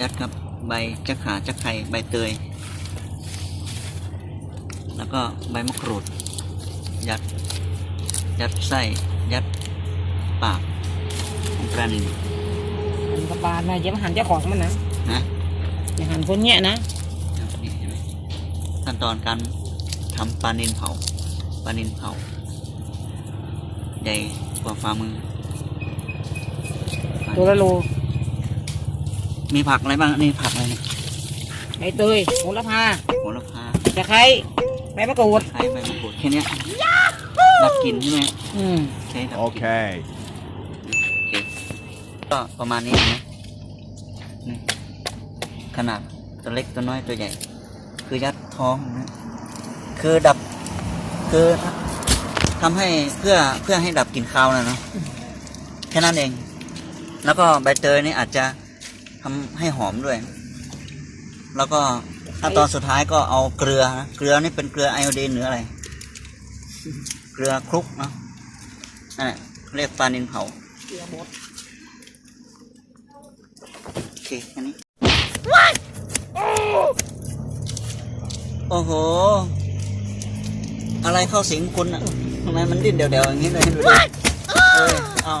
ยัดกับใบจักขาจักไข่ใบเตย แล้วก็ใบมะกรูด ยัด ยัดไส้ ยัดปากของปลานิลหันกระบาลนะอย่ามาหันเจ้าของมันนะนะอย่าหันคนเนี้ยนะนี่เห็นไหมขั้นตอนการทำปลานิลเผาปลานิลเผาใหญ่กว่าฝ่ามือ ตัวละโล มีผักอะไรบ้างนี่ผักอะไรเนี่ยใบเตยโหระพาโหระพาตะไคร้ใบมะกรูดไข่ใบมะกรูดแค่เนี้ยดับกลิ่นใช่ไหมอืมใช่ดับกลิ่น Okay. โอเคก็ประมาณนี้นะนี่ขนาดตัวเล็กตัวน้อยตัวใหญ่ คือยัดท้องนะคือดับคือทำให้เพื่อเพื่อให้ดับกลิ่นคาวนะเนาะแค่นั้นเอง แล้วก็ใบเตยนี่อาจจะ ทำให้หอมด้วย แล้วก็ขั้นตอนสุดท้ายก็เอาเกลือนะเกลือนี่เป็นเกลือไอโอดีนหรืออะไร เกลือคลุกเนาะนั่นแหละเรียกปลานินเผาเกลือบดโอเคแค่นี้โอ้โห อะไรเข้าสิงคุณอะทำไมมันดิ้นเดี่ยวๆอย่างนี้เลยดูดิเออเอา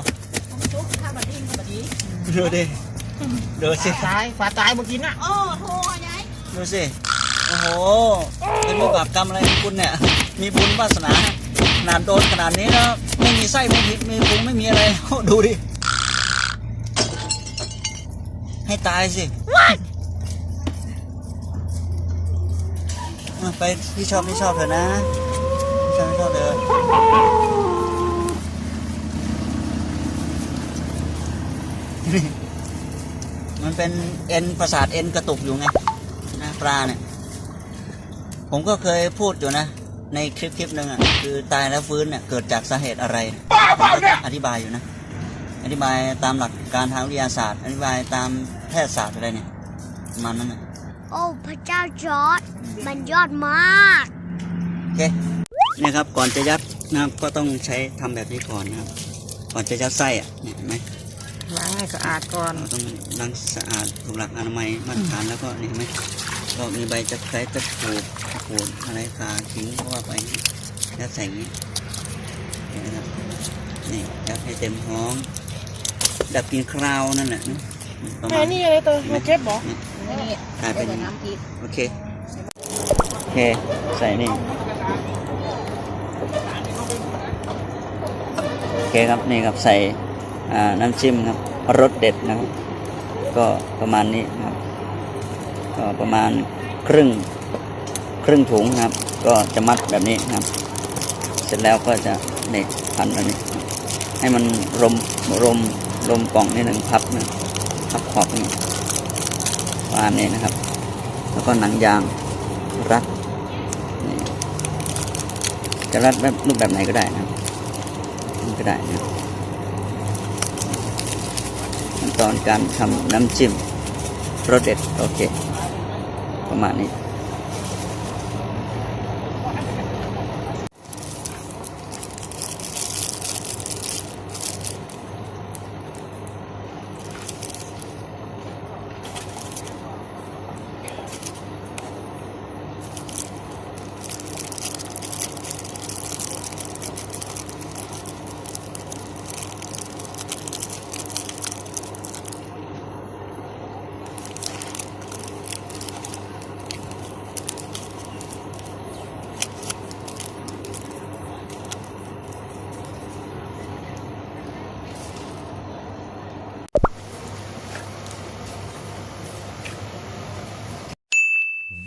ดูดิ ดูสิ ฝาตายฝาตายเมื่อกี้น่ะดูสิ โอ้โห เป็นวิบากกรรมอะไรของคุณเนี่ย มีบุญวาสนาขนาดโดนขนาดนี้แล้วไม่มีไส้ไม่มีมีพุงไม่มีอะไรแล้วดูดิ ให้ตายสิอะไปที่ชอบที่ชอบเถอะนะที่ชอบที่ชอบเถอะนี่ มันเป็นเอ็นประสาทเอ็นกระตุกอยู่ไงนะปลาเนี่ย ผมก็เคยพูดอยู่นะ ในคลิปคลิปหนึ่งอะคือตายแล้วฟื้นเนี่ยเกิดจากสาเหตุอะไรอธิบายอยู่นะ อธิบายตามหลักการทางวิทยาศาสตร์ อธิบายตามแพทยศาสตร์อะไรเนี่ยประมาณนั้นนะโอ้พระเจ้าจอร์ดมันยอดมากโอเคเนี่ยครับก่อนจะยัดนะครับก็ต้องใช้ทำแบบนี้ก่อนนะครับ ก่อนจะยัดไส้อะเนี่ยเห็นไหม ล้างให้สะอาดก่อนเราต้องล้างสะอาดถูกหลักอนามัยมาตรฐานแล้วก็นี่เห็นไหมก็มีใบจะใช้ตะกรูดตะกรูดอะไรขาทิ้งก็ว่าไปยัดใส่อย่างนี้เห็นไหมครับนี่ยัดให้เต็มท้อง ดับกลินคราวนั่นแหละนะประมาแม่ณนี่อะไรตัวมาเก็บบอกนี่นี่กลายเป็นน้ำพริกโอเคโอเค ใส่นี่โอเคครับนี่ครับใส่อ่า น้ำจิ้มครับรสเด็ดนะครับ ก็ประมาณนี้ครับก็ประมาณครึ่งครึ่งถุงนะครับ ก็จะมัดแบบนี้ครับ เสร็จแล้วก็จะเนี่ยพันแบบนี้ ให้มันรมรมรมกล่องนิดหนึ่งพับนะพับขอบนี่ประมาณนี้นะครับ แล้วก็หนังยางรัดนี่จะรัดแบบรูปแบบไหนก็ได้นะครับก็ได้นะครับ ขั้นตอนการทำน้ำจิ้มรสเด็ดโอเค ประมาณนี้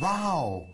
哇哦